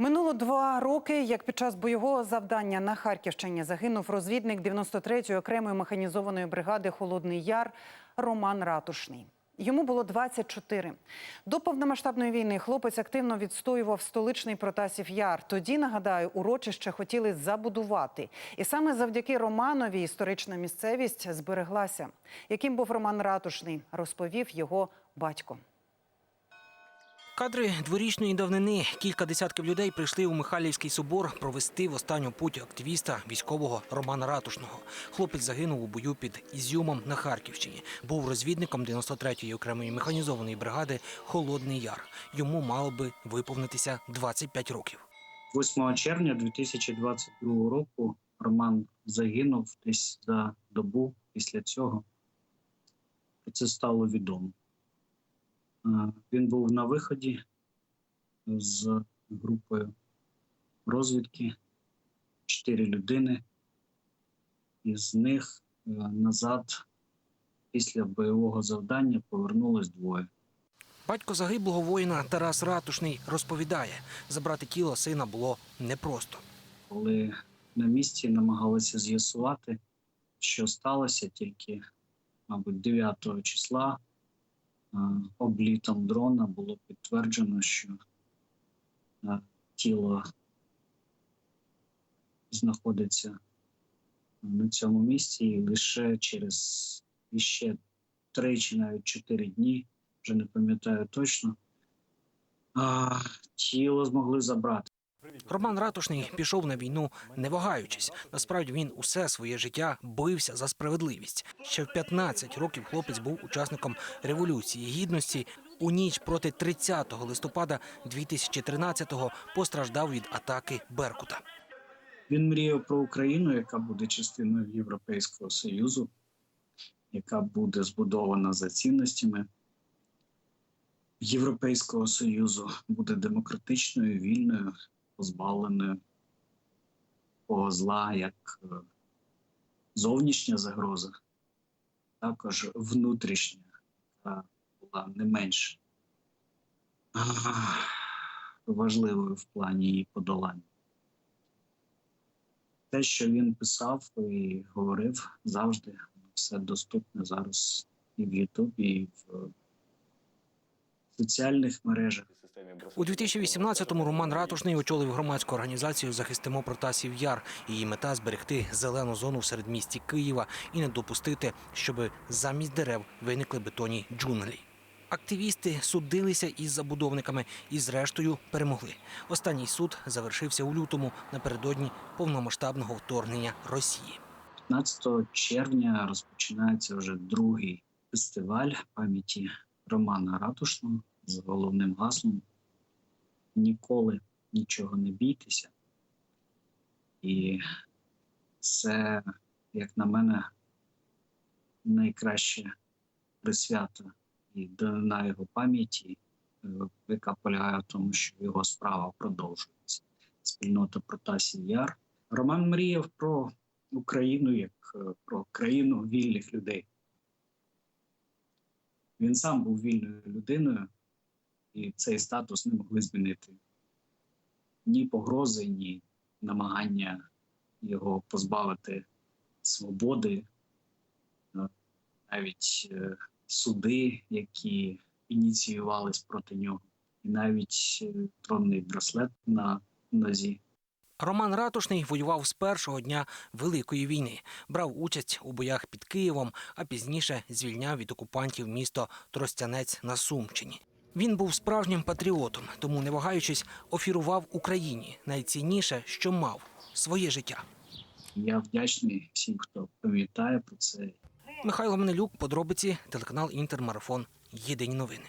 Минуло два роки, як під час бойового завдання на Харківщині загинув розвідник 93-ї окремої механізованої бригади Холодний Яр Роман Ратушний. Йому було 24. До повномасштабної війни хлопець активно відстоював столичний Протасів Яр. Тоді, нагадаю, урочище хотіли забудувати. І саме завдяки Романові історична місцевість збереглася. Яким був Роман Ратушний, розповів його батько. Кадри дворічної давнини. Кілька десятків людей прийшли у Михайлівський собор провести в останню путь активіста військового Романа Ратушного. Хлопець загинув у бою під Ізюмом на Харківщині. Був розвідником 93-ї окремої механізованої бригади Холодний Яр. Йому мало би виповнитися 25 років. 8 червня 2022 року Роман загинув десь за добу після цього. Це стало відомо. Е, Він був на виході з групою розвідки, чотири людини. Із них е, назад після бойового завдання повернулось двоє. Батько загиблого воїна Тарас Ратушний розповідає, забрати тіло сина було непросто. коли на місці намагалися з'ясувати, що сталося тільки, мабуть, 9 числа облітом дрона було підтверджено, що тіло знаходиться на цьому місці, і лише через іще три чи навіть чотири дні, вже не пам'ятаю точно, тіло змогли забрати. Роман Ратушний пішов на війну, не вагаючись. Насправді він усе своє життя бився за справедливість. Ще в 15 років хлопець був учасником революції гідності. У ніч проти 30 листопада 2013-го постраждав від атаки Беркута. Він мріяв про Україну, яка буде частиною Європейського Союзу, яка буде збудована за цінностями Європейського Союзу, буде демократичною, вільною, позбавленою того зла, як е, зовнішня загроза, також внутрішня, яка була не менш важливою в плані її подолання. Те, що він писав і говорив завжди, все доступне зараз і в Ютубі, і в соціальних мережах. У 2018-му Роман Ратушний очолив громадську організацію Захистимо Протасів Яр. Її мета зберегти зелену зону в середмісті Києва і не допустити, щоб замість дерев виникли бетонні джунглі. Активісти судилися із забудовниками і, зрештою, перемогли. Останній суд завершився у лютому напередодні повномасштабного вторгнення Росії. 15 червня розпочинається вже другий фестиваль пам'яті Романа Ратушного з головним гаслом Ніколи нічого не бійтеся. І це, як на мене, найкраще присвята і данина його пам'яті, е, яка полягає в тому, що його справа продовжується. Спільнота Протасів Яр. Роман мріяв про Україну як е, про країну вільних людей. Він сам був вільною людиною, і цей статус не могли змінити ні погрози, ні намагання його позбавити свободи, е, навіть е, суди, які ініціювались проти нього, і навіть е, тронний браслет на нозі. Роман Ратушний воював з першого дня Великої війни, брав участь у боях під Києвом, а пізніше звільняв від окупантів місто Тростянець на Сумщині. Він був справжнім патріотом, тому, не вагаючись, офірував Україні найцінніше, що мав своє життя. Я вдячний всім, хто пам'ятає про це Михайло Менелюк, подробиці, телеканал Інтермарафон. Єдині новини.